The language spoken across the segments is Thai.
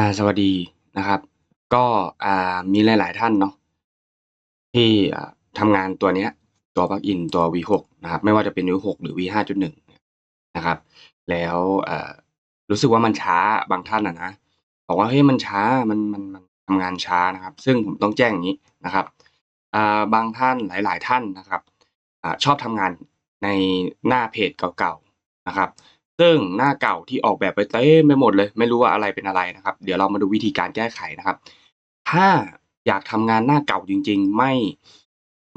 อ่าสวัสดีนะครับ ก็อ่ามีหลาย ๆ ท่านเนาะที่อ่าทำงานตัวเนี้ย ตัว Plugin ตัว V6 นะครับ ไม่ว่าจะเป็น V6 หรือ V5.1 นะครับ แล้วอ่อรู้สึกว่ามันช้าบางท่านอะนะบอกว่าเฮ้ยมันช้ามันมันมันทำงานช้านะครับ ซึ่งผมต้องแจ้งอย่างงี้นะครับอ่าบางท่านหลาย ๆ ท่านนะครับอ่าชอบทำงานในหน้าเพจเก่า ๆ นะครับ ซึ่งหน้าเก่าที่ออกแบบไปเต็มไปหมดเลย ไม่รู้ว่าอะไรเป็นอะไรนะครับ เดี๋ยวเรามาดูวิธีการแก้ไขนะครับ ถ้าอยากทำงานหน้าเก่าจริง ๆ ไม่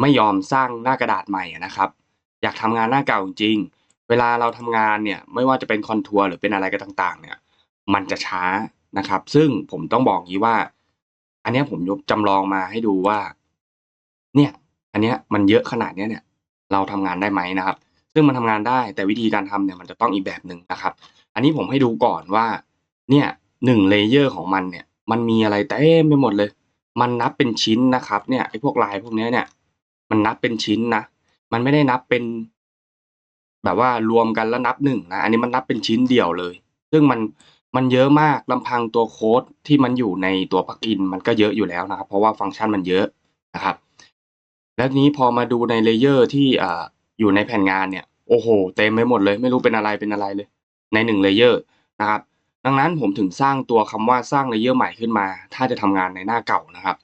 ไม่ยอมสร้างหน้ากระดาษใหม่นะครับ อยากทำงานหน้าเก่าจริง เวลาเราทำงานเนี่ยไม่ว่าจะเป็นคอนทัวร์หรือเป็นอะไรก็ต่าง ๆ เนี่ย มันจะช้านะครับ ซึ่งผมต้องบอกงี้ว่า อันนี้ผมยกจำลองมาให้ดูว่า เนี่ย อันเนี้ยมันเยอะขนาดเนี้ยเนี่ย เราทำงานได้ไหมนะครับ ซึ่งมันทำงานได้แต่วิธีการทำเนี่ยมันจะต้องอีกแบบหนึ่งนะครับ อันนี้ผมให้ดูก่อนว่าเนี่ย1 layer ของมันเนี่ยมันมีอะไรเต็มไปหมดเลย มันนับเป็นชิ้นนะครับเนี่ยไอ้พวกลายพวกเนี้ยเนี่ย มันนับเป็นชิ้นนะมันไม่ได้นับเป็น แบบว่ารวมกันแล้วนับ1นะอันนี้มันนับเป็นชิ้นเดี่ยวเลย ซึ่งมันมันเยอะมากลำพังตัวโค้ดที่มันอยู่ในตัว Plugin มันก็เยอะอยู่แล้วนะครับ เพราะว่าฟังก์ชันมันเยอะนะครับ แล้วนี้พอมาดูใน layer ที่อ่าอยู่ในแผ่นงานเนี่ย โอ้โฮเต็มไปหมดเลย ไม่รู้เป็นอะไรเป็นอะไรเลย ใน1 layer นะครับ ดังนั้นผมถึงสร้างตัวคำว่าสร้าง layer ใหม่ขึ้นมา ถ้าจะทำงานในหน้าเก่านะครับ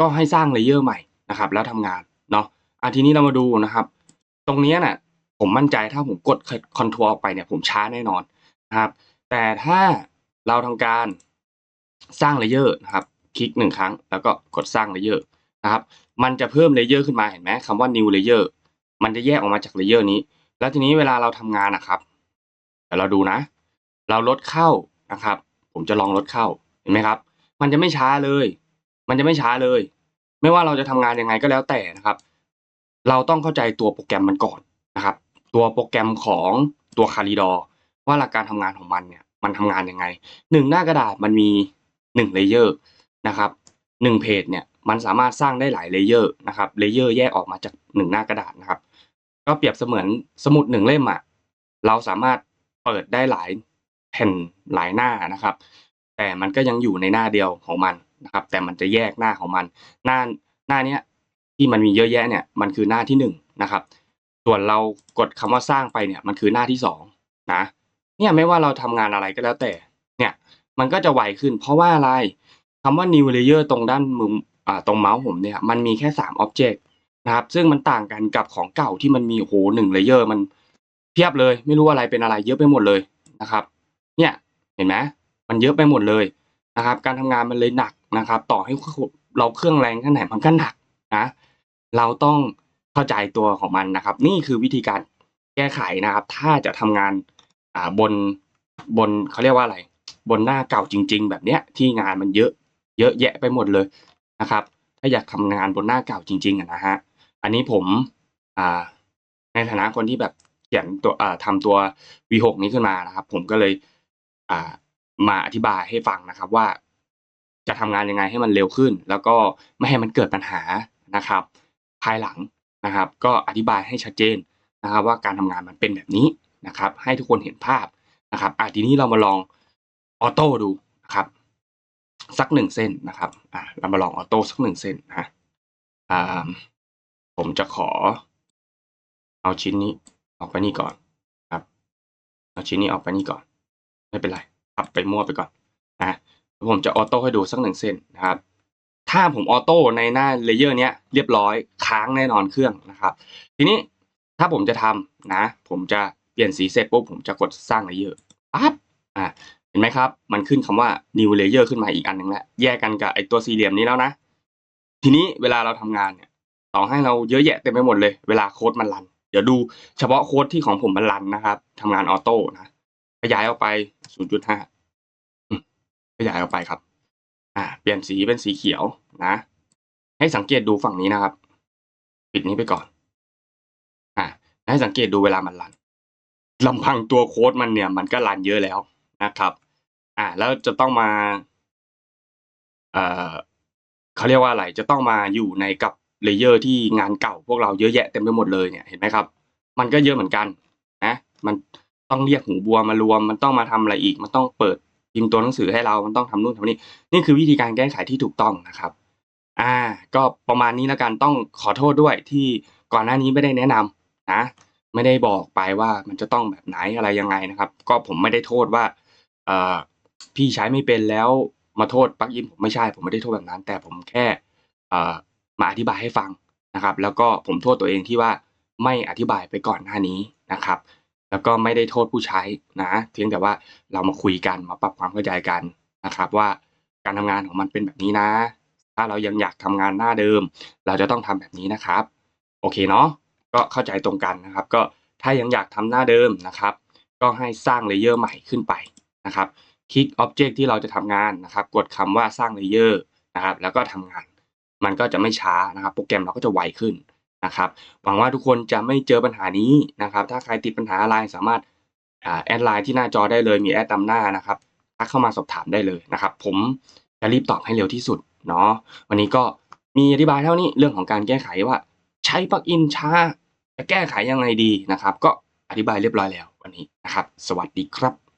ก็ให้สร้าง layer ใหม่นะครับ แล้วทำงานเนาะอาทีนี้เรามาดูนะครับ ตรงนี้ยน่ะผมมั่นใจถ้าผมกดคอนโทรลออกไปเนี่ยผมช้าแน่นอนนะครับ แต่ถ้าเราทำการสร้าง layer นะครับ คลิก1ครั้ง แล้วก็กดสร้าง layer นะครับ มันจะเพิ่ม layer ขึ้นมาเห็นไหมคำว่า new layer มันจะแยกออกมาจาก layer นี้ แล้วทีนี้เวลาเราทำงานอะครับเดี๋ยวเราดูนะ เราลดเข้านะครับ ผมจะลองลดเข้าเห็นไหมครับ มันจะไม่ช้าเลย มันจะไม่ช้าเลย ไม่ว่าเราจะทำงานยังไงก็แล้วแต่นะครับ เราต้องเข้าใจตัวโปรแกรมมันก่อนนะครับ ตัวโปรแกรมของตัว Calidor ว่าหลักการทำงานของมันเนี่ยมันทำงานยังไง1หน้ากระดาษมันมี1 layer นะครับ1เพจเนี่ยมันสามารถสร้างได้หลาย layer นะครับ layer แยกออกมาจาก1หน้ากระดาษนะครับ ก็เปรียบเสมือนสมุด1เล่มอะเราสามารถเปิดได้หลายแผ่นหลายหน้านะครับ แต่มันก็ยังอยู่ในหน้าเดียวของมันนะครับ แต่มันจะแยกหน้าของมัน หน้าหน้าเนี้ยที่มันมีเยอะแยะเนี่ยมันคือหน้าที่1นะครับ ส่วนเรากดคำว่าสร้างไปเนี่ยมันคือหน้าที่2นะเนี่ยไม่ว่าเราทำงานอะไรก็แล้วแต่เนี่ยมันก็จะไวขึ้น เพราะว่าอะไรคำว่า new layer ตรงด้านมุมอ่าตรงเมาส์ผมเนี่ยมันมีแค่3อบเจกต์ นะครับ ซึ่งมันต่างกันกับของเก่าที่มันมีโอ้โฮ1 layer มันเพียบเลย ไม่รู้อะไรเป็นอะไรเยอะไปหมดเลยนะครับ เนี่ยเห็นไหมมันเยอะไปหมดเลยนะครับ การทำงานมันเลยหนักนะครับ ต่อให้เราเครื่องแรงแค่ไหนมันก็หนักนะเราต้องเข้าใจตัวของมันนะครับ นี่คือวิธีการแก้ไขนะครับ ถ้าจะทำงานอ่าบนบนเขาเรียกว่าอะไร บนหน้าเก่าจริง ๆ แบบเนี้ยที่งานมันเยอะ เยอะแยะไปหมดเลยนะครับ ถ้าอยากทำงานบนหน้าเก่าจริงๆอะนะ อันนี้ผมอ่าในฐานะคนที่แบบเขียนตัวอ่าทำตัว V6 นี้ขึ้นมานะครับ ผมก็เลยอ่ามาอธิบายให้ฟังนะครับว่า จะทำงานยังไงให้มันเร็วขึ้น แล้วก็ไม่ให้มันเกิดปัญหานะครับ ภายหลังนะครับ ก็อธิบายให้ชัดเจนนะครับ ว่าการทำงานมันเป็นแบบนี้นะครับ ให้ทุกคนเห็นภาพนะครับอ่าทีนี้เรามาลองออโต้ดูนะครับ สัก1เส้นนะครับ อ่าเรามาลองออโต้สัก1เส้นนะอ่า ผมจะขอ เอาชิ้นนี้ออกไปนี่ก่อนครับ เอาชิ้นนี้ออกไปนี่ก่อน ไม่เป็นไรพับไปมั่วไปก่อนนะผมจะออโต้ให้ดูสัก1เส้นนะครับ ถ้าผมออโต้ในหน้า layer เนี้ยเรียบร้อยค้างแน่นอนเครื่องนะครับ ทีนี้ถ้าผมจะทำนะ ผมจะเปลี่ยนสีเสร็จปุ๊บผมจะกดสร้าง layer ปั๊บอ่าเห็นไหมครับ มันขึ้นคำว่า new layer ขึ้นมาอีกอันหนึ่งแล้วแยกกันกับไอตัวสี่เหลี่ยมนี้แล้วนะ ทีนี้เวลาเราทำงานเนี่ย ต่อให้เราเยอะแยะเต็มไปหมดเลย เวลาโค้ดมันรัน เดี๋ยวดูเฉพาะโค้ดที่ของผมมันรันนะครับทำงานออโต้นะ ขยายออกไป 0.5 ขยายออกไปครับ อ่า เปลี่ยนสีเป็นสีเขียวนะ ให้สังเกตดูฝั่งนี้นะครับ ปิดนี้ไปก่อน อ่า ให้สังเกตดูเวลามันรันลำพังตัวโค้ดมันเนี่ย มันก็รันเยอะแล้วนะครับ อ่า แล้วจะต้องมา เอ่อเขาเรียกว่าอะไร จะต้องมาอยู่ในกับ layer ที่งานเก่าพวกเราเยอะแยะเต็มไปหมดเลยเนี่ยเห็นไหมครับ มันก็เยอะเหมือนกันนะมันต้องเรียกหูบัวมารวม มันต้องมาทำอะไรอีก มันต้องเปิดพิมพ์ตัวหนังสือให้เรา มันต้องทำนู่นทำนี่ นี่คือวิธีการแก้ไขที่ถูกต้องนะครับ อ่า ก็ประมาณนี้แล้วกัน ต้องขอโทษด้วยที่ก่อนหน้านี้ไม่ได้แนะนำนะ ไม่ได้บอกไปว่ามันจะต้องแบบไหนอะไรยังไงนะครับ ก็ผมไม่ได้โทษว่าเอ่อพี่ใช้ไม่เป็นแล้วมาโทษปักอินผมไม่ใช่ ผมไม่ได้โทษแบบนั้น แต่ผมแค่เอ่อ มาอธิบายให้ฟังนะครับ แล้วก็ผมโทษตัวเองที่ว่าไม่อธิบายไปก่อนหน้านี้นะครับ แล้วก็ไม่ได้โทษผู้ใช้นะเพียงแต่ว่าเรามาคุยกันมาปรับความเข้าใจกันนะครับ ว่าการทำงานของมันเป็นแบบนี้นะ ถ้าเรายังอยากทำงานหน้าเดิม เราจะต้องทำแบบนี้นะครับ โอเคเนาะก็เข้าใจตรงกันนะครับ ก็ถ้ายังอยากทำหน้าเดิมนะครับ ก็ให้สร้าง layer ใหม่ขึ้นไปนะครับคลิกอ็อบเจกต์ที่เราจะทำงานนะครับ กดคำว่าสร้าง layer นะครับ แล้วก็ทำงาน มันก็จะไม่ช้านะครับ โปรแกรมเราก็จะไวขึ้นนะครับหวังว่าทุกคนจะไม่เจอปัญหานี้นะครับ ถ้าใครติดปัญหาอะไรสามารถแอดไลน์ที่หน้าจอได้เลยมีแอดนำหน้านะครับทักเข้ามาสอบถามได้เลยนะครับ ผมจะรีบตอบให้เร็วที่สุดเนาะวันนี้ก็มีอธิบายเท่านี้เรื่องของการแก้ไขว่า ใช้ปลั๊กอินช้าจะแก้ไขยังไงดีนะครับ ก็อธิบายเรียบร้อยแล้ววันนี้นะครับ สวัสดีครับ